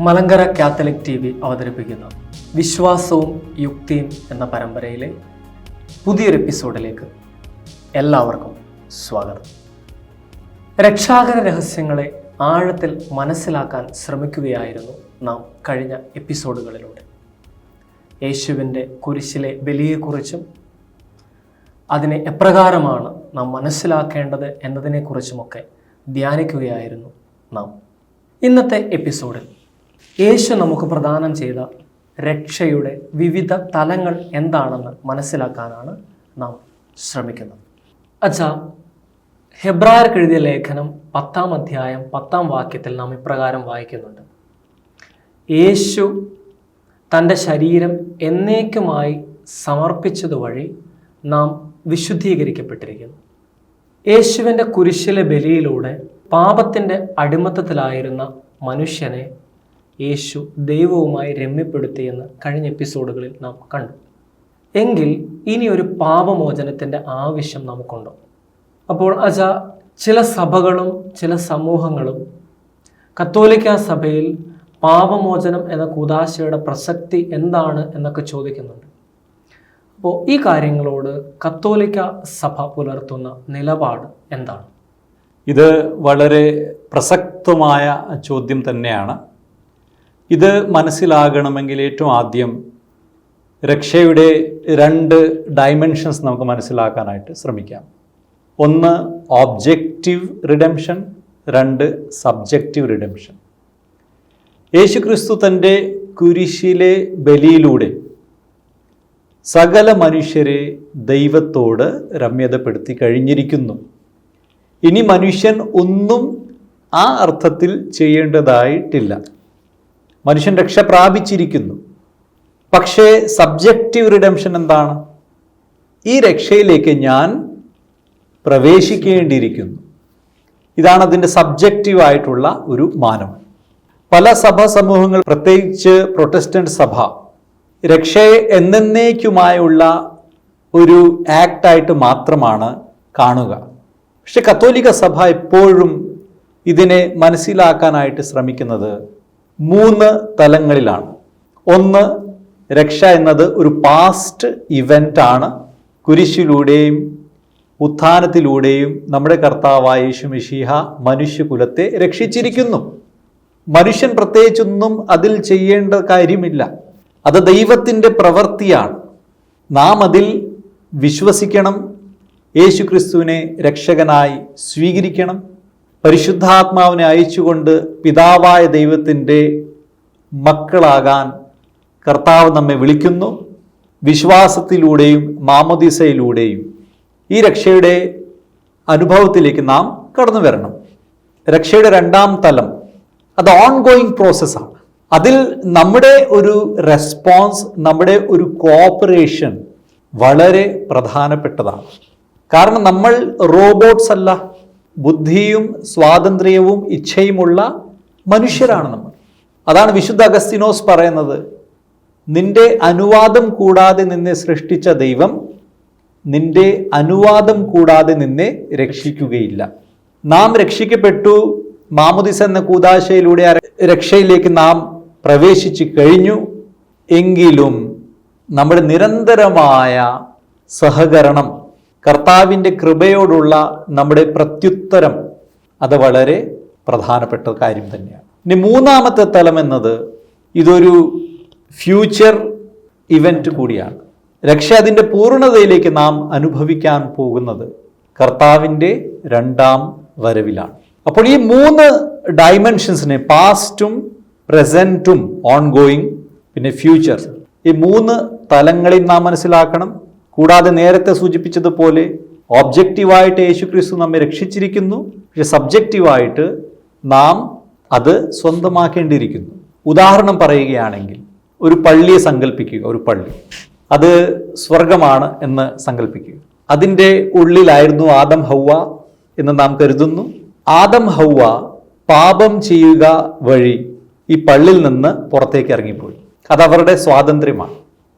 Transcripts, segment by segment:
Malankara Catholic T V അവതരിപ്പിക്കുന്ന. വിശ്വാസവും യുക്തിയും എന്ന പരമ്പരയിലെ പുതിയൊരു എപ്പിസോഡിലേക്ക് എല്ലാവർക്കും സ്വാഗതം. രക്ഷാകര രഹസ്യങ്ങളെ ആഴത്തിൽ മനസ്സിലാക്കാൻ ശ്രമിക്കുകയായിരുന്നു നാം കഴിഞ്ഞ എപ്പിസോഡുകളിലൂടെ. യേശുവിന്റെ കുരിശിലെ ബലിയെക്കുറിച്ചും അതിനെ എപ്രകാരമാണ് നാം മനസ്സിലാക്കേണ്ടത് എന്നതിനെക്കുറിച്ചുമൊക്കെ ധ്യാനിക്കുകയായിരുന്നു നാം. ഇന്നത്തെ എപ്പിസോഡിൽ യേശു നമുക്ക് പ്രദാനം ചെയ്ത രക്ഷയുടെ വിവിധ തലങ്ങൾ എന്താണെന്ന് മനസ്സിലാക്കാനാണ് നാം ശ്രമിക്കുന്നത്. അച്ഛാ ഹെബ്രായർക്ക് എഴുതിയ ലേഖനം പത്താം അധ്യായം പത്താം വാക്യത്തിൽ നാം ഇപ്രകാരം വായിക്കുന്നുണ്ട്. യേശു തന്റെ ശരീരം എന്നേക്കുമായി സമർപ്പിച്ചതുവഴി നാം വിശുദ്ധീകരിക്കപ്പെട്ടിരിക്കുന്നു. യേശുവിന്റെ കുരിശിലെ ബലിയിലൂടെ പാപത്തിന്റെ അടിമത്തത്തിലായിരുന്ന മനുഷ്യനെ യേശു ദൈവവുമായി രമ്യപ്പെടുത്തിയെന്ന് കഴിഞ്ഞ എപ്പിസോഡുകളിൽ നാം കണ്ടു. എങ്കിൽ ഇനി ഒരു പാപമോചനത്തിന്റെ ആവശ്യം നമുക്കുണ്ടോ? അപ്പോൾ അച ചില സഭകളും ചില സമൂഹങ്ങളും കത്തോലിക്ക സഭയിൽ പാപമോചനം എന്ന കുദാശയുടെ പ്രസക്തി എന്താണ് എന്നൊക്കെ ചോദിക്കുന്നുണ്ട്. അപ്പോൾ ഈ കാര്യങ്ങളോട് കത്തോലിക്ക സഭ പുലർത്തുന്ന നിലപാട് എന്താണ്? ഇത് വളരെ പ്രസക്തമായ ചോദ്യം തന്നെയാണ്. ഇത് മനസ്സിലാകണമെങ്കിൽ ഏറ്റവും ആദ്യം രക്ഷയുടെ രണ്ട് ഡയമെൻഷൻസ് നമുക്ക് മനസ്സിലാക്കാനായിട്ട് ശ്രമിക്കാം. ഒന്ന് ഓബ്ജക്റ്റീവ് റിഡംഷൻ രണ്ട് സബ്ജക്റ്റീവ് റിഡംഷൻ യേശുക്രിസ്തു തന്റെ കുരിശിലെ ബലിയിലൂടെ സകല മനുഷ്യരെ ദൈവത്തോട് രമ്യതപ്പെടുത്തി കഴിഞ്ഞിരിക്കുന്നു. ഇനി മനുഷ്യൻ ഒന്നും ആ അർത്ഥത്തിൽ ചെയ്യേണ്ടതായിട്ടില്ല. മനുഷ്യൻ രക്ഷ പ്രാപിച്ചിരിക്കുന്നു. പക്ഷേ സബ്ജക്റ്റീവ് റിഡംഷൻ എന്താണ്? ഈ രക്ഷയിലേക്ക് ഞാൻ പ്രവേശിക്കേണ്ടിയിരിക്കുന്നു. ഇതാണ് അതിന്റെ സബ്ജക്റ്റീവ് ആയിട്ടുള്ള ഒരു മാനം. പല സഭാ സമൂഹങ്ങൾ പ്രത്യേകിച്ച് പ്രൊട്ടസ്റ്റന്റ് സഭ രക്ഷയെ എന്നേക്കുമായുള്ള ഒരു ആക്റ്റായിട്ട് മാത്രമാണ് കാണുക. പക്ഷെ കത്തോലിക്ക സഭ എപ്പോഴും ഇതിനെ മനസ്സിലാക്കാനായിട്ട് ശ്രമിക്കുന്നത് മൂന്ന് തലങ്ങളിലാണ്. ഒന്ന് രക്ഷ എന്നത് ഒരു പാസ്റ്റ് ഇവന്റ് ആണ്. കുരിശിലൂടെയും ഉത്ഥാനത്തിലൂടെയും നമ്മുടെ കർത്താവായ യേശു മിശിഹ മനുഷ്യകുലത്തെ രക്ഷിച്ചിരിക്കുന്നു. മനുഷ്യൻ പ്രത്യേകിച്ചൊന്നും അതിൽ ചെയ്യേണ്ട കാര്യമില്ല. അത് ദൈവത്തിന്റെ പ്രവൃത്തിയാണ്. നാം അതിൽ വിശ്വസിക്കണം. യേശുക്രിസ്തുവിനെ രക്ഷകനായി സ്വീകരിക്കണം. പരിശുദ്ധാത്മാവിനെ അയച്ചുകൊണ്ട് പിതാവായ ദൈവത്തിന്റെ മക്കളാകാൻ കർത്താവ് നമ്മെ വിളിക്കുന്നു. വിശ്വാസത്തിലൂടെയും മാമോദിസയിലൂടെയും ഈ രക്ഷയുടെ അനുഭവത്തിലേക്ക് നാം കടന്നു വരണം. രക്ഷയുടെ രണ്ടാം തലം അത് ഓൺ ഗോയിങ് പ്രോസസ്സാണ് അതിൽ നമ്മുടെ ഒരു റെസ്പോൺസ് നമ്മുടെ ഒരു കോപ്പറേഷൻ വളരെ പ്രധാനപ്പെട്ടതാണ്. കാരണം നമ്മൾ റോബോട്ട്സ് അല്ല. ബുദ്ധിയും സ്വാതന്ത്ര്യവും ഇച്ഛയുമുള്ള മനുഷ്യരാണ് നമ്മൾ. അതാണ് വിശുദ്ധ അഗസ്തിനോസ് പറയുന്നത് നിന്റെ അനുവാദം കൂടാതെ നിന്നെ സൃഷ്ടിച്ച ദൈവം നിന്റെ അനുവാദം കൂടാതെ നിന്നെ രക്ഷിക്കുകയില്ല. നാം രക്ഷിക്കപ്പെട്ടു മാമുദിസ് എന്ന കൂതാശയിലൂടെ രക്ഷയിലേക്ക് നാം പ്രവേശിച്ചു കഴിഞ്ഞു. എങ്കിലും നമ്മുടെ നിരന്തരമായ സഹകരണം കർത്താവിന്റെ കൃപയോടുള്ള നമ്മുടെ പ്രത്യുത്തരം അത് വളരെ പ്രധാനപ്പെട്ട കാര്യം തന്നെയാണ്. ഇനി മൂന്നാമത്തെ തലം എന്നത് ഇതൊരു ഫ്യൂച്ചർ ഇവന്റ് കൂടിയാണ്. രക്ഷ അതിന്റെ പൂർണതയിലേക്ക് നാം അനുഭവിക്കാൻ പോകുന്നത് കർത്താവിന്റെ രണ്ടാം വരവിലാണ്. അപ്പോൾ ഈ മൂന്ന് ഡയമെൻഷൻസിനെ പാസ്റ്റും പ്രസന്റും ഓൺ ഗോയിങ് പിന്നെ ഫ്യൂച്ചർ ഈ മൂന്ന് തലങ്ങളിൽ നാം മനസ്സിലാക്കണം. കൂടാതെ നേരത്തെ സൂചിപ്പിച്ചതുപോലെ ഓബ്ജക്റ്റീവായിട്ട് യേശു ക്രിസ്തു നമ്മെ രക്ഷിച്ചിരിക്കുന്നു. പക്ഷെ സബ്ജക്റ്റീവായിട്ട് നാം അത് സ്വന്തമാക്കേണ്ടിയിരിക്കുന്നു. ഉദാഹരണം പറയുകയാണെങ്കിൽ ഒരു പള്ളിയെ സങ്കല്പിക്കുക ഒരു പള്ളി. അത് സ്വർഗമാണ് എന്ന് സങ്കല്പിക്കുക അതിന്റെ ഉള്ളിലായിരുന്നു ആദം ഹൗവ എന്ന് നാം കരുതുന്നു. ആദം ഹൗവ പാപം ചെയ്യുക വഴി ഈ പള്ളിയിൽ നിന്ന് പുറത്തേക്ക് ഇറങ്ങിപ്പോയി. അത് അവരുടെ സ്വാതന്ത്ര്യമാണ്.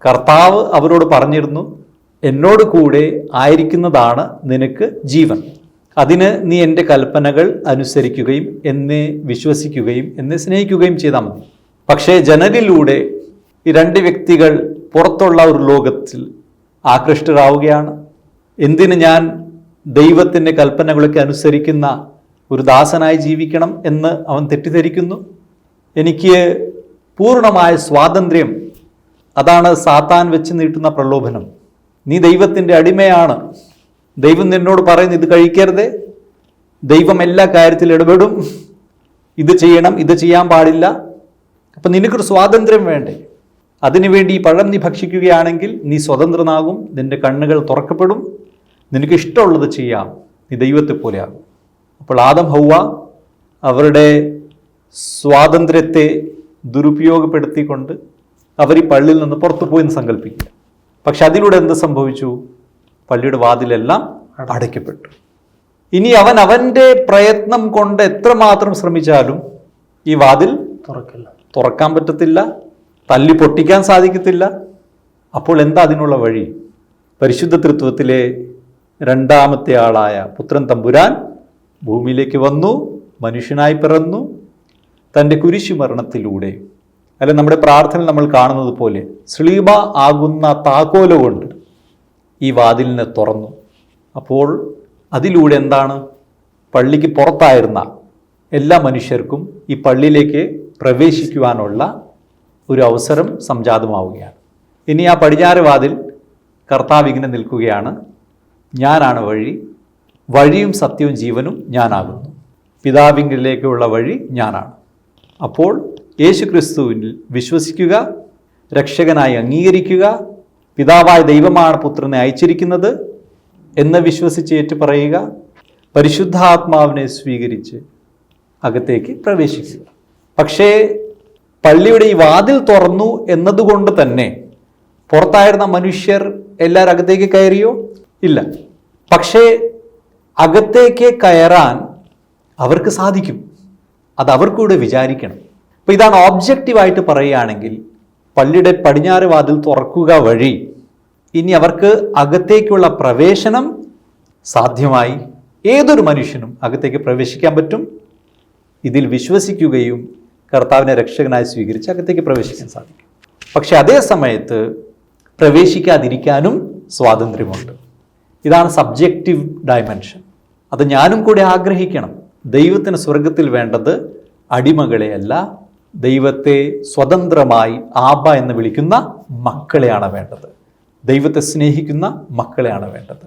കർത്താവ് അവരോട് പറഞ്ഞിരുന്നു എന്നോട് കൂടെ ആയിരിക്കുന്നതാണ് നിനക്ക് ജീവൻ. അതിന് നീ എന്റെ കൽപ്പനകൾ അനുസരിക്കുകയും എന്നെ വിശ്വസിക്കുകയും എന്നെ സ്നേഹിക്കുകയും ചെയ്താൽ മതി. പക്ഷേ ജനലിലൂടെ ഈ രണ്ട് വ്യക്തികൾ പുറത്തുള്ള ഒരു ലോകത്തിൽ ആകൃഷ്ടരാവുകയാണ്. എന്തിന് ഞാൻ ദൈവത്തിന്റെ കൽപ്പനകളൊക്കെ അനുസരിക്കുന്ന ഒരു ദാസനായി ജീവിക്കണം എന്ന് അവൻ തെറ്റിദ്ധരിക്കുന്നു? എനിക്ക് പൂർണമായ സ്വാതന്ത്ര്യം. അതാണ് സാത്താൻ വെച്ച് നീട്ടുന്ന പ്രലോഭനം. നീ ദൈവത്തിന്റെ അടിമയാണ്. ദൈവം നിന്നോട് പറയുന്നു ഇത് കഴിക്കരുതേ. ദൈവം എല്ലാ കാര്യത്തിൽ ഇടപെടും. ഇത് ചെയ്യണം ഇത് ചെയ്യാൻ പാടില്ല. അപ്പം നിനക്കൊരു സ്വാതന്ത്ര്യം വേണ്ടേ. അതിനുവേണ്ടി ഈ പഴം നീ ഭക്ഷിക്കുകയാണെങ്കിൽ നീ സ്വതന്ത്രനാകും. നിന്റെ കണ്ണുകൾ തുറക്കപ്പെടും. നിനക്ക് ഇഷ്ടമുള്ളത് ചെയ്യാം. നീ ദൈവത്തെ പോലെയാകും. അപ്പോൾ ആദം ഹൗവ അവരുടെ സ്വാതന്ത്ര്യത്തെ ദുരുപയോഗപ്പെടുത്തിക്കൊണ്ട് അവർ ഈ പള്ളിയിൽ നിന്ന് പുറത്തു പോയി എന്ന് സങ്കല്പിക്കുക. പക്ഷെ അതിലൂടെ എന്ത് സംഭവിച്ചു? പള്ളിയുടെ വാതിലെല്ലാം അടയ്ക്കപ്പെട്ടു. ഇനി അവൻ അവന്റെ പ്രയത്നം കൊണ്ട് എത്രമാത്രം ശ്രമിച്ചാലും ഈ വാതിൽ തുറക്കില്ല. തുറക്കാൻ പറ്റത്തില്ല തല്ലി പൊട്ടിക്കാൻ സാധിക്കത്തില്ല. അപ്പോൾ എന്താ അതിനുള്ള വഴി? പരിശുദ്ധ തൃത്വത്തിലെ രണ്ടാമത്തെ ആളായ പുത്രൻ തമ്പുരാൻ ഭൂമിയിലേക്ക് വന്നു മനുഷ്യനായി പിറന്നു തന്റെ കുരിശു മരണത്തിലൂടെ അല്ലെ നമ്മുടെ പ്രാർത്ഥന നമ്മൾ കാണുന്നത് പോലെ സ്ലീബ ആകുന്ന താക്കോല കൊണ്ട് ഈ വാതിലിനെ തുറന്നു. അപ്പോൾ അതിലൂടെ എന്താണ്? പള്ളിക്ക് പുറത്തായിരുന്ന എല്ലാ മനുഷ്യർക്കും ഈ പള്ളിയിലേക്ക് പ്രവേശിക്കുവാനുള്ള ഒരു അവസരം സംജാതമാവുകയാണ്. ഇനി ആ പടിഞ്ഞാറ് വാതിൽ കർത്താവ് ഇങ്ങനെ നിൽക്കുകയാണ്. ഞാനാണ് വഴി വഴിയും സത്യവും ജീവനും ഞാനാകുന്നു. പിതാവിങ്കിലേക്കുള്ള വഴി ഞാനാണ്. അപ്പോൾ യേശു ക്രിസ്തുവിൽ വിശ്വസിക്കുക രക്ഷകനായി അംഗീകരിക്കുക പിതാവായ ദൈവമാണ് പുത്രനെ അയച്ചിരിക്കുന്നത് എന്ന് വിശ്വസിച്ച് ഏറ്റുപറയുക പരിശുദ്ധാത്മാവിനെ സ്വീകരിച്ച് അകത്തേക്ക് പ്രവേശിക്കുക. പക്ഷേ പള്ളിയുടെ ഈ വാതിൽ തുറന്നു എന്നതുകൊണ്ട് തന്നെ പുറത്തായിരുന്ന മനുഷ്യർ എല്ലാവരും അകത്തേക്ക് കയറിയോ? ഇല്ല. പക്ഷേ അകത്തേക്ക് കയറാൻ അവർക്ക് സാധിക്കും. അത് അവർക്കൂടെ വിചാരിക്കണം. അപ്പോൾ ഇതാണ് ഓബ്ജക്റ്റീവായിട്ട് പറയുകയാണെങ്കിൽ പള്ളിയുടെ പടിഞ്ഞാറ് വാതിൽ തുറക്കുക വഴി ഇനി അവർക്ക് അകത്തേക്കുള്ള പ്രവേശനം സാധ്യമായി. ഏതൊരു മനുഷ്യനും അകത്തേക്ക് പ്രവേശിക്കാൻ പറ്റും. ഇതിൽ വിശ്വസിക്കുകയും കർത്താവിനെ രക്ഷകനായി സ്വീകരിച്ച് അകത്തേക്ക് പ്രവേശിക്കാൻ സാധിക്കും. പക്ഷെ അതേ സമയത്ത് പ്രവേശിക്കാതിരിക്കാനും സ്വാതന്ത്ര്യമുണ്ട്. ഇതാണ് സബ്ജക്റ്റീവ് ഡയമെൻഷൻ അത് ഞാനും കൂടെ ആഗ്രഹിക്കണം. ദൈവത്തിന് സ്വർഗത്തിൽ വേണ്ടത് അടിമകളെയല്ല ദൈവത്തെ സ്വതന്ത്രമായി ആബ എന്ന് വിളിക്കുന്ന മക്കളെയാണ് വേണ്ടത്. ദൈവത്തെ സ്നേഹിക്കുന്ന മക്കളെയാണ് വേണ്ടത്.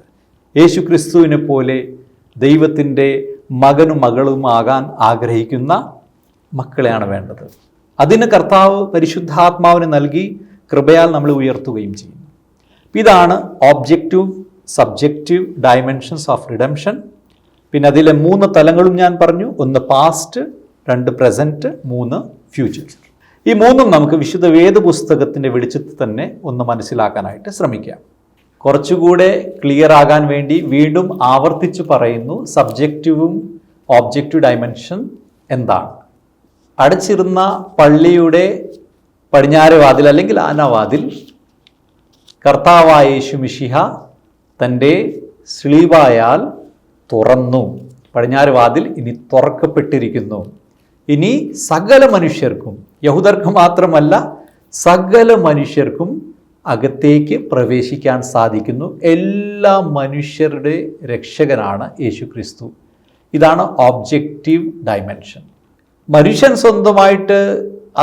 യേശു ക്രിസ്തുവിനെ പോലെ ദൈവത്തിന്റെ മകനും മകളുമാകാൻ ആഗ്രഹിക്കുന്ന മക്കളെയാണ് വേണ്ടത്. അതിന് കർത്താവ് പരിശുദ്ധാത്മാവിന് നൽകി കൃപയാൽ നമ്മൾ ഉയർത്തുകയും ചെയ്യുന്നു. ഇതാണ് objective subjective dimensions of redemption പിന്നെ അതിലെ മൂന്ന് തലങ്ങളും ഞാൻ പറഞ്ഞു. ഒന്ന് പാസ്റ്റ് രണ്ട് പ്രസന്റ് മൂന്ന് ഫ്യൂച്ചർ ഈ മൂന്നും നമുക്ക് വിശുദ്ധ വേദപുസ്തകത്തിന്റെ വെളിച്ചത്തിൽ തന്നെ ഒന്ന് മനസ്സിലാക്കാനായിട്ട് ശ്രമിക്കാം. കുറച്ചുകൂടെ ക്ലിയർ ആകാൻ വേണ്ടി വീണ്ടും ആവർത്തിച്ച് പറയുന്നു സബ്ജക്റ്റീവും ഓബ്ജക്റ്റീവ് ഡയമെൻഷൻ എന്താണ്. അടച്ചിരുന്ന പള്ളിയുടെ പടിഞ്ഞാറ് വാതിൽ അല്ലെങ്കിൽ ആനവാതിൽ കർത്താവായ യേശു മിഷിഹ തന്റെ സ്ലീവായാൽ തുറന്നു. പടിഞ്ഞാറ് വാതിൽ ഇനി തുറക്കപ്പെട്ടിരിക്കുന്നു. ഇനി സകല മനുഷ്യർക്കും യഹൂദർക്ക് മാത്രമല്ല സകല മനുഷ്യർക്കും അകത്തേക്ക് പ്രവേശിക്കാൻ സാധിക്കുന്നു. എല്ലാ മനുഷ്യരുടെ രക്ഷകനാണ് യേശു ക്രിസ്തു ഇതാണ് ഓബ്ജക്റ്റീവ് ഡയമെൻഷൻ മനുഷ്യൻ സ്വന്തമായിട്ട്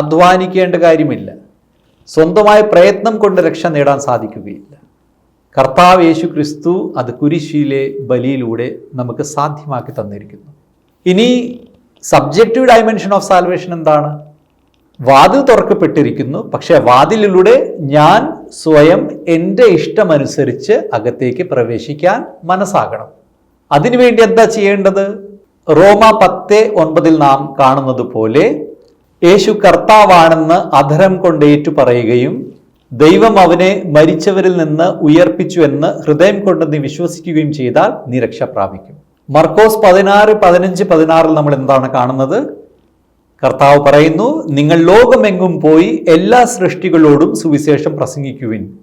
അധ്വാനിക്കേണ്ട കാര്യമില്ല. സ്വന്തമായ പ്രയത്നം കൊണ്ട് രക്ഷ നേടാൻ സാധിക്കുകയില്ല. കർത്താവ് യേശു ക്രിസ്തു അത് കുരിശിയിലെ ബലിയിലൂടെ നമുക്ക് സാധ്യമാക്കി തന്നിരിക്കുന്നു. ഇനി സബ്ജക്റ്റീവ് ഡയമെൻഷൻ ഓഫ് സാൽവേഷൻ എന്താണ്? വാതിൽ തുറക്കപ്പെട്ടിരിക്കുന്നു. പക്ഷേ വാതിലിലൂടെ ഞാൻ സ്വയം എന്റെ ഇഷ്ടമനുസരിച്ച് അകത്തേക്ക് പ്രവേശിക്കാൻ മനസ്സാകണം. അതിനുവേണ്ടി എന്താ ചെയ്യേണ്ടത്? റോമ പത്ത് ഒൻപതിൽ നാം കാണുന്നത് പോലെ യേശു കർത്താവാണെന്ന് അധരം കൊണ്ട് ഏറ്റു പറയുകയും ദൈവം അവനെ മരിച്ചവരിൽ നിന്ന് ഉയർപ്പിച്ചു എന്ന് ഹൃദയം കൊണ്ട് വിശ്വസിക്കുകയും ചെയ്താൽ നിരക്ഷ പ്രാപിക്കും. മർക്കോസ് പതിനാറ് പതിനഞ്ച് പതിനാറിൽ നമ്മൾ എന്താണ് കാണുന്നത്? കർത്താവ് പറയുന്നു നിങ്ങൾ ലോകമെങ്ങും പോയി എല്ലാ സൃഷ്ടികളോടും സുവിശേഷം പ്രസംഗിക്കുവിൻ.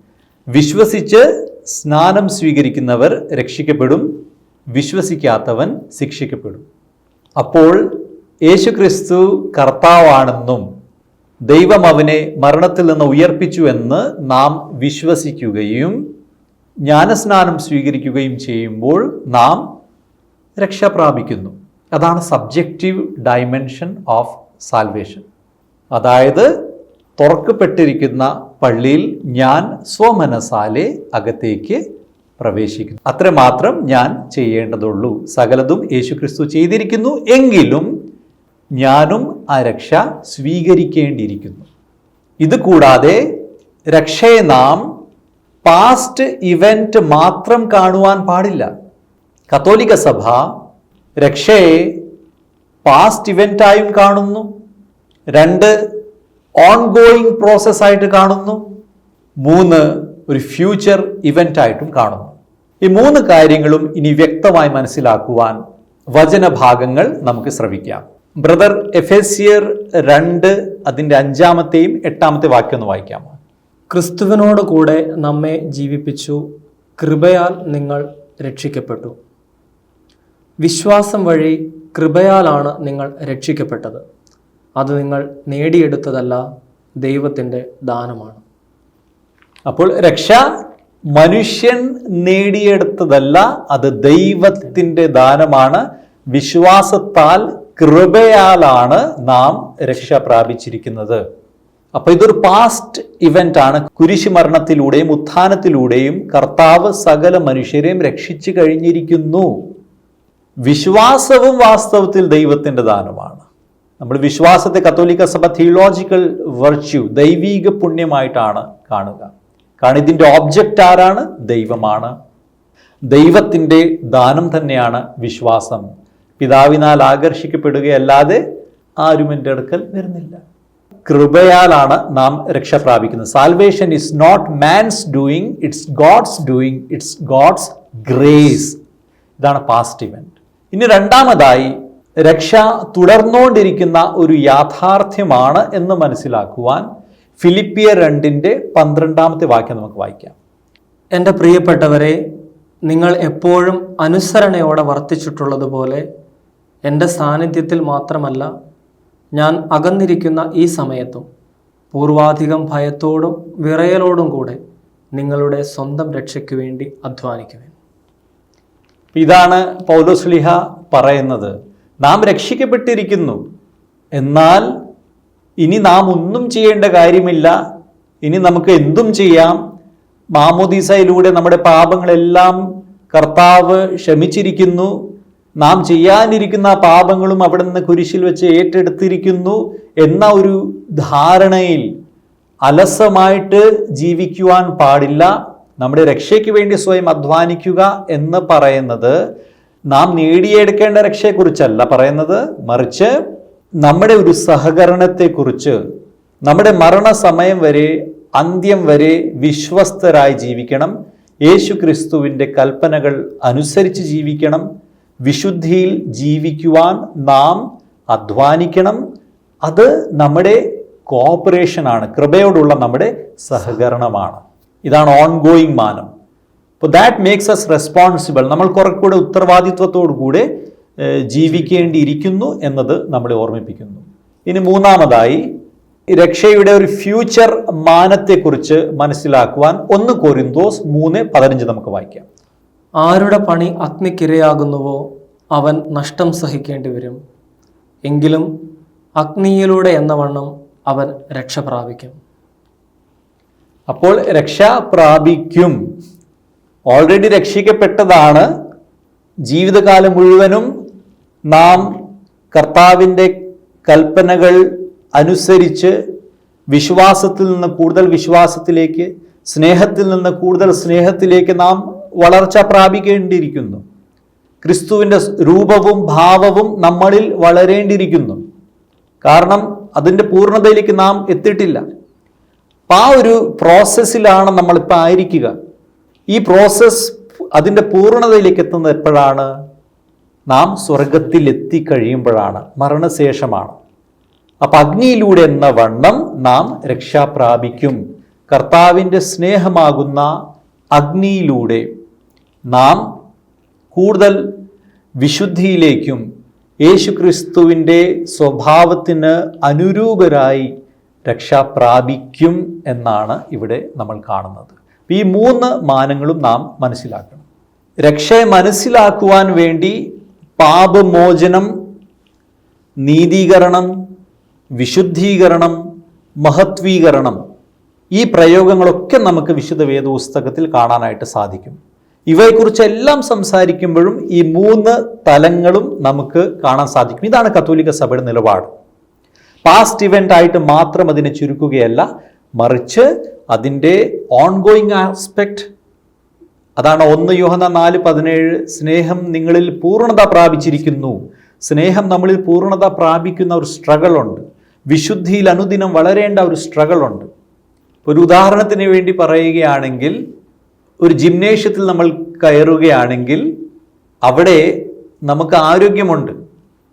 വിശ്വസിച്ച് സ്നാനം സ്വീകരിക്കുന്നവർ രക്ഷിക്കപ്പെടും വിശ്വസിക്കാത്തവൻ ശിക്ഷിക്കപ്പെടും. അപ്പോൾ യേശുക്രിസ്തു കർത്താവാണെന്നും ദൈവം അവനെ മരണത്തിൽ നിന്ന് ഉയർപ്പിച്ചു എന്ന് നാം വിശ്വസിക്കുകയും ജ്ഞാനസ്നാനം സ്വീകരിക്കുകയും ചെയ്യുമ്പോൾ നാം രക്ഷ പ്രാപിക്കുന്നു. അതാണ് സബ്ജക്റ്റീവ് ഡയമെൻഷൻ ഓഫ് സാൽവേഷൻ. അതായത് തുറക്കപ്പെട്ടിരിക്കുന്ന പള്ളിയിൽ ഞാൻ സ്വമനസാലെ അകത്തേക്ക് പ്രവേശിക്കുന്നു. അത്രമാത്രം ഞാൻ ചെയ്യേണ്ടതുള്ളൂ. സകലതും യേശുക്രിസ്തു ചെയ്തിരിക്കുന്നു എങ്കിലും ഞാനും ആ രക്ഷ സ്വീകരിക്കേണ്ടിയിരിക്കുന്നു. ഇത് കൂടാതെ രക്ഷയെ നാം പാസ്റ്റ് ഇവന്റ് മാത്രം കാണുവാൻ പാടില്ല. കത്തോലിക്ക സഭ രക്ഷയെ പാസ്റ്റ് ഇവന്റായും കാണുന്നു. രണ്ട് ഓൺഗോയിങ് പ്രോസസ്സായിട്ട് കാണുന്നു. മൂന്ന് ഒരു ഫ്യൂച്ചർ ഇവന്റായിട്ടും കാണുന്നു. ഈ മൂന്ന് കാര്യങ്ങളും ഇനി വ്യക്തമായി മനസ്സിലാക്കുവാൻ വചനഭാഗങ്ങൾ നമുക്ക് ശ്രവിക്കാം. ബ്രദർ എഫേസിയർ രണ്ട് അതിന്റെ അഞ്ചാമത്തെയും എട്ടാമത്തെ വാക്യം ഒന്ന് വായിക്കാമോ ക്രിസ്തുവിനോട് കൂടെ നമ്മെ ജീവിപ്പിച്ചു. കൃപയാൽ നിങ്ങൾ രക്ഷിക്കപ്പെട്ടു. വിശ്വാസം വഴി കൃപയാലാണ് നിങ്ങൾ രക്ഷിക്കപ്പെട്ടത്. അത് നിങ്ങൾ നേടിയെടുത്തതല്ല ദൈവത്തിന്റെ ദാനമാണ്. അപ്പോൾ രക്ഷ മനുഷ്യൻ നേടിയെടുത്തതല്ല അത് ദൈവത്തിന്റെ ദാനമാണ്. വിശ്വാസത്താൽ കൃപയാലാണ് നാം രക്ഷ പ്രാപിച്ചിരിക്കുന്നത്. അപ്പൊ ഇതൊരു പാസ്റ്റ് ഇവന്റ് ആണ്. കുരിശുമരണത്തിലൂടെയും ഉത്ഥാനത്തിലൂടെയും കർത്താവ് സകല മനുഷ്യരെയും രക്ഷിച്ചു കഴിഞ്ഞിരിക്കുന്നു. വിശ്വാസവും വാസ്തവത്തിൽ ദൈവത്തിന്റെ ദാനമാണ്. നമ്മൾ വിശ്വാസത്തെ കത്തോലിക്ക സഭ തിയോളജിക്കൽ വെർച്യു ദൈവീക പുണ്യമായിട്ടാണ് കാണുക. കാരണം ഇതിന്റെ ഓബ്ജക്റ്റ് ആരാണ്? ദൈവമാണ്. ദൈവത്തിന്റെ ദാനം തന്നെയാണ് വിശ്വാസം. പിതാവിനാൽ ആകർഷിക്കപ്പെടുകയല്ലാതെ ആരും എന്റെ അടുക്കൽ വരുന്നില്ല. കൃപയാലാണ് നാം രക്ഷ പ്രാപിക്കുന്നത്. Salvation is not man's doing it's God's doing it's God's grace ഇതാണ് പാസ്റ്റ് ഇവന്റ് ഇനി രണ്ടാമതായി രക്ഷ തുടർന്നുകൊണ്ടിരിക്കുന്ന ഒരു യാഥാർത്ഥ്യമാണ് എന്ന് മനസ്സിലാക്കുവാൻ ഫിലിപ്പിയ രണ്ടിന്റെ പന്ത്രണ്ടാമത്തെ വാക്യം നമുക്ക് വായിക്കാം. എന്റെ പ്രിയപ്പെട്ടവരെ നിങ്ങൾ എപ്പോഴും അനുസരണയോടെ വർത്തിച്ചിട്ടുള്ളതുപോലെ എന്റെ സാന്നിധ്യത്തിൽ മാത്രമല്ല ഞാൻ അകന്നിരിക്കുന്ന ഈ സമയത്തും പൂർവാധികം ഭയത്തോടും വിറയലോടും കൂടെ നിങ്ങളുടെ സ്വന്തം രക്ഷയ്ക്ക് വേണ്ടി അധ്വാനിക്കുവേൻ. ഇതാണ് പൗലോസ്ലിഹ പറയുന്നത്. നാം രക്ഷിക്കപ്പെട്ടിരിക്കുന്നു. എന്നാൽ ഇനി നാം ഒന്നും ചെയ്യേണ്ട കാര്യമില്ല. ഇനി നമുക്ക് എന്തും ചെയ്യാം. മാമോദീസയിലൂടെ നമ്മുടെ പാപങ്ങളെല്ലാം കർത്താവ് ക്ഷമിച്ചിരിക്കുന്നു. നാം ചെയ്യാനിരിക്കുന്ന പാപങ്ങളും അവിടെ നിന്ന് കുരിശിൽ വെച്ച് ഏറ്റെടുത്തിരിക്കുന്നു എന്ന ഒരു ധാരണയിൽ അലസമായിട്ട് ജീവിക്കുവാൻ പാടില്ല. നമ്മുടെ രക്ഷയ്ക്ക് വേണ്ടി സ്വയം അധ്വാനിക്കുക എന്ന് പറയുന്നത് നാം നേടിയെടുക്കേണ്ട രക്ഷയെക്കുറിച്ചല്ല പറയുന്നത്. മറിച്ച് നമ്മുടെ ഒരു സഹകരണത്തെക്കുറിച്ച് നമ്മുടെ മരണസമയം വരെ അന്ത്യം വരെ വിശ്വസ്തരായി ജീവിക്കണം. യേശു ക്രിസ്തുവിന്റെ കൽപ്പനകൾ അനുസരിച്ച് ജീവിക്കണം. വിശുദ്ധിയിൽ ജീവിക്കുവാൻ നാം അധ്വാനിക്കണം. അത് നമ്മുടെ കോപ്പറേഷനാണ് കൃപയോടുള്ള നമ്മുടെ സഹകരണമാണ്. ഇതാണ് ഓൺ ഗോയിങ് മാനം. അപ്പോൾ ദാറ്റ് മേക്സ് അസ് റെസ്പോൺസിബിൾ നമ്മൾ കുറെ കൂടെ ഉത്തരവാദിത്വത്തോടു കൂടെ ജീവിക്കേണ്ടിയിരിക്കുന്നു എന്നത് നമ്മളെ ഓർമ്മിപ്പിക്കുന്നു. ഇനി മൂന്നാമതായി രക്ഷയുടെ ഒരു ഫ്യൂച്ചർ മാനത്തെക്കുറിച്ച് മനസ്സിലാക്കുവാൻ ഒന്ന് കൊരിന്തോസ് മൂന്ന് പതിനഞ്ച് നമുക്ക് വായിക്കാം. ആരുടെ പണി അഗ്നിക്കിരയാകുന്നുവോ അവൻ നഷ്ടം സഹിക്കേണ്ടി വരും എങ്കിലും അഗ്നിയിലൂടെ എന്ന വണ്ണം അവൻ രക്ഷ പ്രാപിക്കും. അപ്പോൾ രക്ഷ പ്രാപിക്കും. ഓൾറെഡി രക്ഷിക്കപ്പെട്ടതാണ്. ജീവിതകാലം മുഴുവനും നാം കർത്താവിന്റെ കൽപ്പനകൾ അനുസരിച്ച് വിശ്വാസത്തിൽ നിന്ന് കൂടുതൽ വിശ്വാസത്തിലേക്ക് സ്നേഹത്തിൽ നിന്ന് കൂടുതൽ സ്നേഹത്തിലേക്ക് നാം വളർച്ച പ്രാപിക്കേണ്ടിയിരിക്കുന്നു. ക്രിസ്തുവിന്റെ രൂപവും ഭാവവും നമ്മളിൽ വളരേണ്ടിയിരിക്കുന്നു. കാരണം അതിന്റെ പൂർണതയിലേക്ക് നാം എത്തിയിട്ടില്ല. അപ്പം ആ ഒരു പ്രോസസ്സിലാണ് നമ്മളിപ്പോൾ ആയിരിക്കുക. ഈ പ്രോസസ്സ് അതിന്റെ പൂർണതയിലേക്ക് എത്തുന്നത് എപ്പോഴാണ്? നാം സ്വർഗത്തിൽ എത്തിക്കഴിയുമ്പോഴാണ് മരണശേഷമാണ്. അപ്പം അഗ്നിയിലൂടെ എന്ന വണ്ണം നാം രക്ഷാപ്രാപിക്കും കർത്താവിന്റെ സ്നേഹമാകുന്ന അഗ്നിയിലൂടെ നാം കൂടുതൽ വിശുദ്ധിയിലേക്കും യേശുക്രിസ്തുവിന്റെ സ്വഭാവത്തിന് അനുരൂപരായി രക്ഷ പ്രാപിക്കും എന്നാണ് ഇവിടെ നമ്മൾ കാണുന്നത്. ഈ മൂന്ന് മാനങ്ങളും നാം മനസ്സിലാക്കണം. രക്ഷയെ മനസ്സിലാക്കുവാൻ വേണ്ടി പാപമോചനം നീതീകരണം വിശുദ്ധീകരണം മഹത്വീകരണം ഈ പ്രയോഗങ്ങളൊക്കെ നമുക്ക് വിശുദ്ധ വേദപുസ്തകത്തിൽ കാണാനായിട്ട് സാധിക്കും. ഇവയെക്കുറിച്ചെല്ലാം സംസാരിക്കുമ്പോഴും ഈ മൂന്ന് തലങ്ങളും നമുക്ക് കാണാൻ സാധിക്കും. ഇതാണ് കത്തോലിക്ക സഭയുടെ നിലപാട്. പാസ്റ്റ് ഇവന്റ് ആയിട്ട് മാത്രം അതിനെ ചുരുക്കുകയല്ല മറിച്ച് അതിന്റെ ഓൺഗോയിങ് ആസ്പെക്റ്റ് അതാണ് ഒന്ന് യോഹന നാല് പതിനേഴ് സ്നേഹം നിങ്ങളിൽ പൂർണത പ്രാപിച്ചിരിക്കുന്നു. സ്നേഹം നമ്മളിൽ പൂർണത പ്രാപിക്കുന്ന ഒരു സ്ട്രഗിൾ ഉണ്ട്. വിശുദ്ധിയിൽ അനുദിനം വളരേണ്ട ഒരു സ്ട്രഗിൾ ഉണ്ട്. ഒരു ഉദാഹരണത്തിന് വേണ്ടി പറയുകയാണെങ്കിൽ ഒരു ജിംനേഷ്യത്തിൽ നമ്മൾ കയറുകയാണെങ്കിൽ അവിടെ നമുക്ക് ആരോഗ്യമുണ്ട്.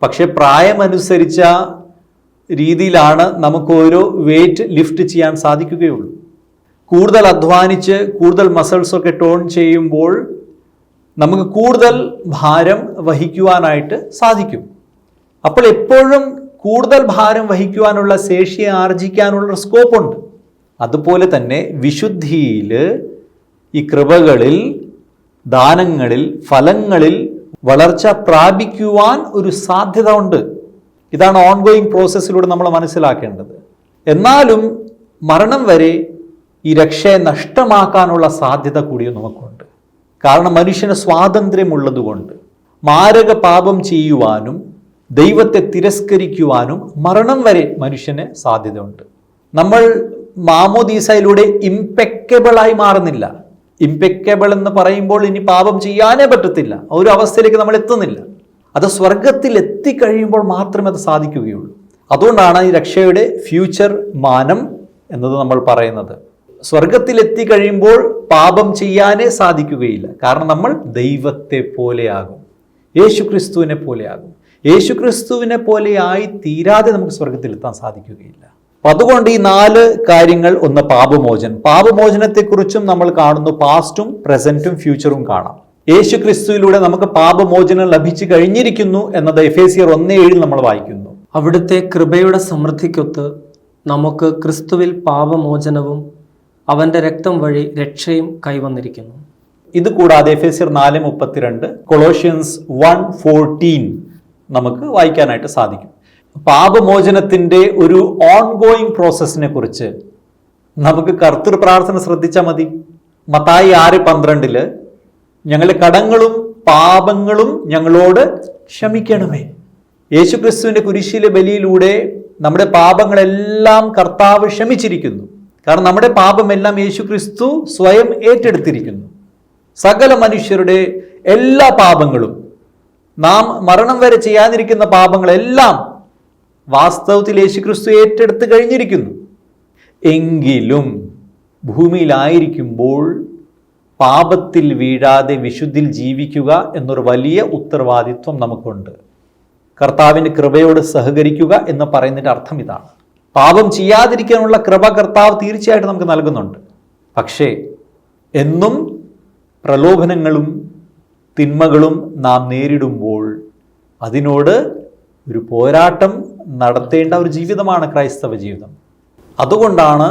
പക്ഷെ പ്രായമനുസരിച്ച രീതിയിലാണ് നമുക്ക് ഓരോ വെയിറ്റ് ലിഫ്റ്റ് ചെയ്യാൻ സാധിക്കുകയുള്ളൂ. കൂടുതൽ അധ്വാനിച്ച് കൂടുതൽ മസിൽസ് ഒക്കെ ടോൺ ചെയ്യുമ്പോൾ നമുക്ക് കൂടുതൽ ഭാരം വഹിക്കുവാനായിട്ട് സാധിക്കും. അപ്പോൾ എപ്പോഴും കൂടുതൽ ഭാരം വഹിക്കുവാനുള്ള ശേഷിയെ ആർജിക്കാനുള്ള സ്കോപ്പുണ്ട് അതുപോലെ തന്നെ വിശുദ്ധിയിൽ ഈ കൃപകളിൽ ദാനങ്ങളിൽ ഫലങ്ങളിൽ വളർച്ച പ്രാപിക്കുവാൻ ഒരു സാധ്യത ഉണ്ട്. ഇതാണ് ഓൺഗോയിങ് പ്രോസസ്സിലൂടെ നമ്മൾ മനസ്സിലാക്കേണ്ടത്. എന്നാലും മരണം വരെ ഈ രക്ഷയെ നഷ്ടമാക്കാനുള്ള സാധ്യത കൂടിയും നമുക്കുണ്ട്. കാരണം മനുഷ്യന് സ്വാതന്ത്ര്യമുള്ളതുകൊണ്ട് മാരക പാപം ചെയ്യുവാനും ദൈവത്തെ തിരസ്കരിക്കുവാനും മരണം വരെ മനുഷ്യന് സാധ്യതയുണ്ട്. നമ്മൾ മാമോദീസയിലൂടെ ഇമ്പെക്കബിളായി മാറുന്നില്ല. ഇമ്പെക്കബിൾ എന്ന് പറയുമ്പോൾ ഇനി പാപം ചെയ്യാനേ പറ്റത്തില്ല. ഒരു അവസ്ഥയിലേക്ക് നമ്മൾ എത്തുന്നില്ല. അത് സ്വർഗത്തിൽ എത്തിക്കഴിയുമ്പോൾ മാത്രമേ അത് സാധിക്കുകയുള്ളൂ. അതുകൊണ്ടാണ് ഈ രക്ഷയുടെ ഫ്യൂച്ചർ മാനം എന്നത് നമ്മൾ പറയുന്നത്. സ്വർഗത്തിലെത്തി എത്തിക്കഴിയുമ്പോൾ പാപം ചെയ്യാനേ സാധിക്കുകയില്ല. കാരണം നമ്മൾ ദൈവത്തെ പോലെയാകും. യേശു ക്രിസ്തുവിനെ പോലെയാകും. യേശു ക്രിസ്തുവിനെ പോലെയായി തീരാതെ നമുക്ക് സ്വർഗത്തിലെത്താൻ സാധിക്കുകയില്ല. അപ്പൊ അതുകൊണ്ട് ഈ നാല് കാര്യങ്ങൾ ഒന്ന് പാപമോചനം. പാപമോചനത്തെക്കുറിച്ചും നമ്മൾ കാണുന്നു പാസ്റ്റും പ്രസന്റും ഫ്യൂച്ചറും കാണാം. യേശു ക്രിസ്തുവിലൂടെ നമുക്ക് പാപമോചനം ലഭിച്ചു കഴിഞ്ഞിരിക്കുന്നു എന്നത് എഫ് എ സിയർ ഒന്ന് ഏഴിൽ നമ്മൾ വായിക്കുന്നു. അവിടുത്തെ കൃപയുടെ സമൃദ്ധിക്കൊത്ത് നമുക്ക് ക്രിസ്തുവിൽ പാപമോചനവും അവന്റെ രക്തം വഴി രക്ഷയും കൈവന്നിരിക്കുന്നു. ഇത് കൂടാതെ എഫ് എസ് നാല് മുപ്പത്തിരണ്ട് കൊളോഷ്യൻസ് വൺ ഫോർട്ടീൻ നമുക്ക് വായിക്കാനായിട്ട് സാധിക്കും. പാപമോചനത്തിന്റെ ഒരു ഓൺഗോയിങ് പ്രോസസ്സിനെ കുറിച്ച് നമുക്ക് കർത്തൃ പ്രാർത്ഥന ശ്രദ്ധിച്ചാൽ മതി. മത്തായി ആറ് പന്ത്രണ്ടിൽ ഞങ്ങളുടെ കടങ്ങളും പാപങ്ങളും ഞങ്ങളോട് ക്ഷമിക്കണമേ. യേശുക്രിസ്തുവിന്റെ കുരിശിലെ ബലിയിലൂടെ നമ്മുടെ പാപങ്ങളെല്ലാം കർത്താവ് ക്ഷമിച്ചിരിക്കുന്നു. കാരണം നമ്മുടെ പാപമെല്ലാം യേശുക്രിസ്തു സ്വയം ഏറ്റെടുത്തിരിക്കുന്നു. സകല മനുഷ്യരുടെ എല്ലാ പാപങ്ങളും നാം മരണം വരെ ചെയ്യാതിരിക്കുന്ന പാപങ്ങളെല്ലാം വാസ്തവത്തിൽ യേശുക്രിസ്തു ഏറ്റെടുത്ത് കഴിഞ്ഞിരിക്കുന്നു. എങ്കിലും ഭൂമിയിലായിരിക്കുമ്പോൾ പാപത്തിൽ വീഴാതെ വിശുദ്ധിൽ ജീവിക്കുക എന്നൊരു വലിയ ഉത്തരവാദിത്വം നമുക്കുണ്ട്. കർത്താവിന്റെ കൃപയോട് സഹകരിക്കുക എന്ന് പറയുന്നതിന്റെ അർത്ഥം ഇതാണ്. പാപം ചെയ്യാതിരിക്കാനുള്ള കൃപ കർത്താവ് തീർച്ചയായിട്ടും നമുക്ക് നൽകുന്നുണ്ട്. പക്ഷേ എന്നും പ്രലോഭനങ്ങളും തിന്മകളും നാം നേരിടുമ്പോൾ അതിനോട് ഒരു പോരാട്ടം നടത്തേണ്ട ഒരു ജീവിതമാണ് ക്രൈസ്തവ ജീവിതം. അതുകൊണ്ടാണ്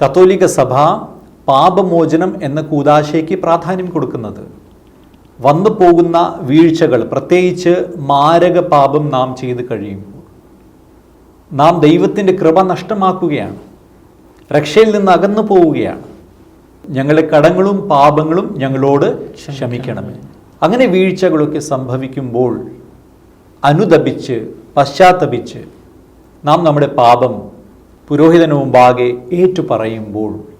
കത്തോലിക്ക സഭ പാപമോചനം എന്ന കൂതാശയ്ക്ക് പ്രാധാന്യം കൊടുക്കുന്നത്. വന്നു പോകുന്ന വീഴ്ചകൾ പ്രത്യേകിച്ച് മാരക പാപം നാം ചെയ്ത് കഴിയുമ്പോൾ. നാം ദൈവത്തിന്റെ കൃപ നഷ്ടമാക്കുകയാണ്. രക്ഷയിൽ നിന്ന് അകന്നു പോവുകയാണ്. ഞങ്ങളുടെ കടങ്ങളും പാപങ്ങളും ഞങ്ങളോട് ക്ഷമിക്കണമേ. അങ്ങനെ വീഴ്ചകളൊക്കെ സംഭവിക്കുമ്പോൾ അനുദപിച്ച് പശ്ചാത്തപിച്ച് നാം നമ്മുടെ പാപം പുരോഹിതന് മുമ്പാകെ ഏറ്റുപറയുമ്പോൾ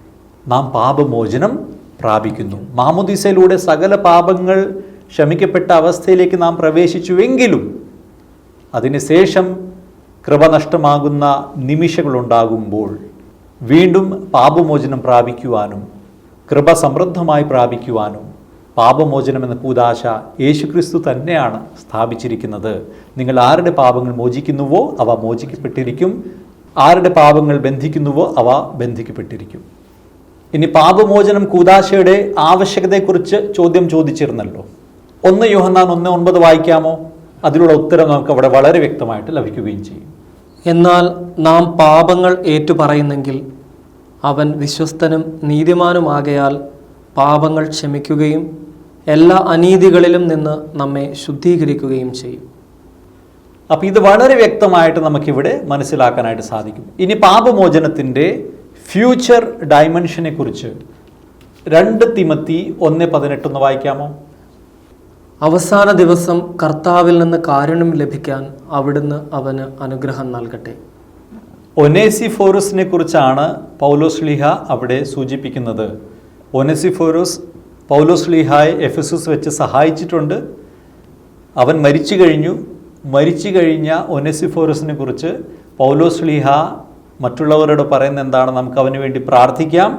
നാം പാപമോചനം പ്രാപിക്കുന്നു. മാമുദിസയിലൂടെ സകല പാപങ്ങൾ ക്ഷമിക്കപ്പെട്ട അവസ്ഥയിലേക്ക് നാം പ്രവേശിച്ചുവെങ്കിലും അതിനുശേഷം കൃപ നഷ്ടമാകുന്ന നിമിഷങ്ങളുണ്ടാകുമ്പോൾ വീണ്ടും പാപമോചനം പ്രാപിക്കുവാനും കൃപ സമൃദ്ധമായി പ്രാപിക്കുവാനും പാപമോചനം എന്ന കൂതാശ യേശുക്രിസ്തു തന്നെയാണ് സ്ഥാപിച്ചിരിക്കുന്നത്. നിങ്ങൾ ആരുടെ പാപങ്ങൾ മോചിക്കുന്നുവോ അവ മോചിക്കപ്പെട്ടിരിക്കും. ആരുടെ പാപങ്ങൾ ബന്ധിക്കുന്നുവോ അവ ബന്ധിക്കപ്പെട്ടിരിക്കും. ഇനി പാപമോചനം കൂതാശയുടെ ആവശ്യകതയെക്കുറിച്ച് ചോദ്യം ചോദിച്ചിരുന്നല്ലോ. ഒന്ന് യോഹന്നാൻ ഒന്ന് ഒൻപത് വായിക്കാമോ? അതിലുള്ള ഉത്തരം നമുക്ക് അവിടെ വളരെ വ്യക്തമായിട്ട് ലഭിക്കുകയും ചെയ്യും. എന്നാൽ നാം പാപങ്ങൾ ഏറ്റുപറയുന്നെങ്കിൽ അവൻ വിശ്വസ്തനും നീതിമാനുമാകയാൽ പാപങ്ങൾ ക്ഷമിക്കുകയും എല്ലാ അനീതികളിലും നിന്ന് നമ്മെ ശുദ്ധീകരിക്കുകയും ചെയ്യും. അപ്പം ഇത് വളരെ വ്യക്തമായിട്ട് നമുക്കിവിടെ മനസ്സിലാക്കാനായിട്ട് സാധിക്കും. ഇനി പാപമോചനത്തിന്റെ ഫ്യൂച്ചർ ഡയമെൻഷനെ കുറിച്ച് രണ്ട് തിമത്തി ഒന്ന് പതിനെട്ടൊന്ന് വായിക്കാമോ? അവസാന ദിവസം കർത്താവിൽ നിന്ന് കാരുണ്യം ലഭിക്കാൻ അവിടുന്ന് അവന് അനുഗ്രഹം നൽകട്ടെ. ഒനേസിഫോറസിനെ കുറിച്ചാണ് പൗലോസ്ലിഹ അവിടെ സൂചിപ്പിക്കുന്നത്. ഒനേസിഫോറസ് പൗലോസ്ലിഹായെ എഫസസ് വെച്ച് സഹായിച്ചിട്ടുണ്ട്. അവൻ മരിച്ചു കഴിഞ്ഞു. മരിച്ചു കഴിഞ്ഞ ഒനസിഫോറസിനെ കുറിച്ച് പൗലോസ്ലിഹ മറ്റുള്ളവരോട് പറയുന്ന എന്താണ് നമുക്ക് അവന് വേണ്ടി പ്രാർത്ഥിക്കാം.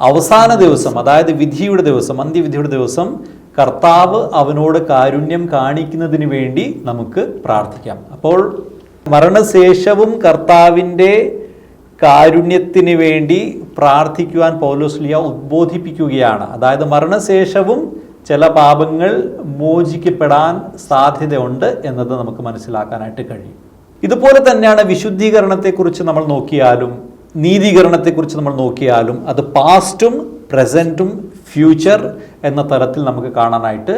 അവസാന ദിവസം അതായത് വിധിയുടെ ദിവസം അന്ത്യവിധിയുടെ ദിവസം കർത്താവ് അവനോട് കാരുണ്യം കാണിക്കുന്നതിന് വേണ്ടി നമുക്ക് പ്രാർത്ഥിക്കാം. അപ്പോൾ മരണശേഷവും കർത്താവിന്റെ കാരുണ്യത്തിന് വേണ്ടി പ്രാർത്ഥിക്കുവാൻ പൗലോസ്ലിയ ഉദ്ബോധിപ്പിക്കുകയാണ്. അതായത് മരണശേഷവും ചില പാപങ്ങൾ മോചിക്കപ്പെടാൻ സാധ്യതയുണ്ട് എന്നത് നമുക്ക് മനസ്സിലാക്കാനായിട്ട് കഴിയും. ഇതുപോലെ തന്നെയാണ് വിശുദ്ധീകരണത്തെക്കുറിച്ച് നമ്മൾ നോക്കിയാലും നീതീകരണത്തെക്കുറിച്ച് നമ്മൾ നോക്കിയാലും അത് പാസ്റ്റും പ്രസന്റും ഫ്യൂച്ചർ എന്ന തരത്തിൽ നമുക്ക് കാണാനായിട്ട്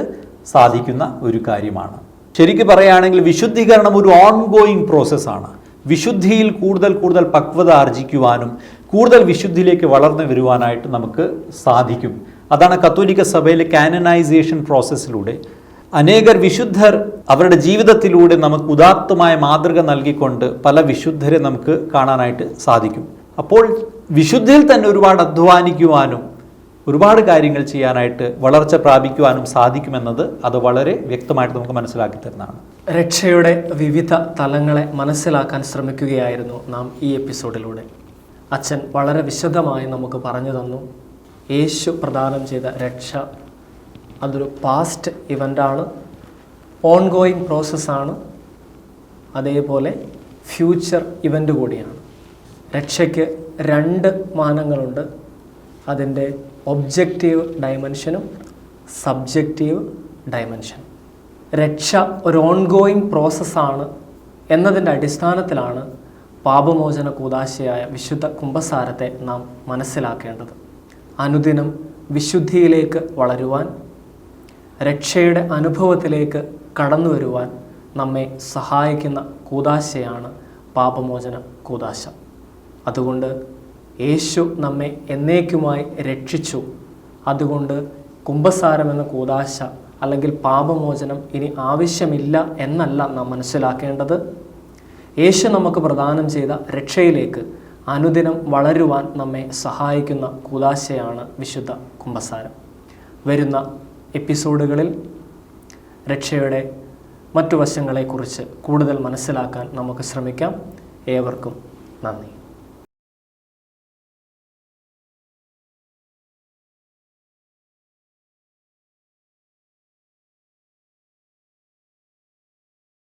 സാധിക്കുന്ന ഒരു കാര്യമാണ്. ശരിക്കും പറയുകയാണെങ്കിൽ വിശുദ്ധീകരണം ഒരു ഓൺഗോയിങ് പ്രോസസ്സാണ് വിശുദ്ധിയിൽ കൂടുതൽ കൂടുതൽ പക്വത ആർജിക്കുവാനും കൂടുതൽ വിശുദ്ധിയിലേക്ക് വളർന്നു വരുവാനായിട്ട് നമുക്ക് സാധിക്കും. അതാണ് കത്തോലിക്ക സഭയിലെ കാനനൈസേഷൻ പ്രോസസ്സിലൂടെ അനേകർ വിശുദ്ധർ അവരുടെ ജീവിതത്തിലൂടെ നമുക്ക് ഉദാത്തമായ മാതൃക നൽകിക്കൊണ്ട് പല വിശുദ്ധരെ നമുക്ക് കാണാനായിട്ട് സാധിക്കും. അപ്പോൾ വിശുദ്ധിയിൽ തന്നെ ഒരുപാട് അധ്വാനിക്കുവാനും ഒരുപാട് കാര്യങ്ങൾ ചെയ്യാനായിട്ട് വളർച്ച പ്രാപിക്കുവാനും സാധിക്കുമെന്നത് അത് വളരെ വ്യക്തമായിട്ട് നമുക്ക് മനസ്സിലാക്കി തരുന്നതാണ്. രക്ഷയുടെ വിവിധ തലങ്ങളെ മനസ്സിലാക്കാൻ ശ്രമിക്കുകയായിരുന്നു നാം ഈ എപ്പിസോഡിലൂടെ. അച്ഛൻ വളരെ വിശദമായി നമുക്ക് പറഞ്ഞു തന്നു. യേശു പ്രദാനം ചെയ്ത രക്ഷ അതൊരു പാസ്റ്റ് ഇവന്റാണ് ഓൺഗോയിങ് പ്രോസസ്സാണ് അതേപോലെ ഫ്യൂച്ചർ ഇവന്റ് കൂടിയാണ്. രക്ഷയ്ക്ക് രണ്ട് മാനങ്ങളുണ്ട്. അതിന്റെ ഒബ്ജക്റ്റീവ് ഡയമെൻഷനും സബ്ജക്റ്റീവ് ഡയമെൻഷനും രക്ഷ ഒരു ഓൺഗോയിങ് പ്രോസസ്സാണ് എന്നതിന്റെ അടിസ്ഥാനത്തിലാണ് പാപമോചന കൂതാശയായ വിശുദ്ധ കുംഭസാരത്തെ നാം മനസ്സിലാക്കേണ്ടത്. അനുദിനം വിശുദ്ധിയിലേക്ക് വളരുവാൻ രക്ഷയുടെ അനുഭവത്തിലേക്ക് കടന്നു വരുവാൻ നമ്മെ സഹായിക്കുന്ന കൂതാശയാണ് പാപമോചന കൂതാശ. അതുകൊണ്ട് യേശു നമ്മെ എന്നേക്കുമായി രക്ഷിച്ചു. അതുകൊണ്ട് കുംഭസാരം എന്ന കൂതാശ അല്ലെങ്കിൽ പാപമോചനം ഇനി ആവശ്യമില്ല എന്നല്ല നാം മനസ്സിലാക്കേണ്ടത്. യേശു നമുക്ക് പ്രദാനം ചെയ്ത രക്ഷയിലേക്ക് അനുദിനം വളരുവാൻ നമ്മെ സഹായിക്കുന്ന കൂതാശയാണ് വിശുദ്ധ കുംഭസാരം. വരുന്ന എപ്പിസോഡുകളിൽ രക്ഷയുടെ മറ്റു വശങ്ങളെക്കുറിച്ച് കൂടുതൽ മനസ്സിലാക്കാൻ നമുക്ക് ശ്രമിക്കാം. ഏവർക്കും നന്ദി.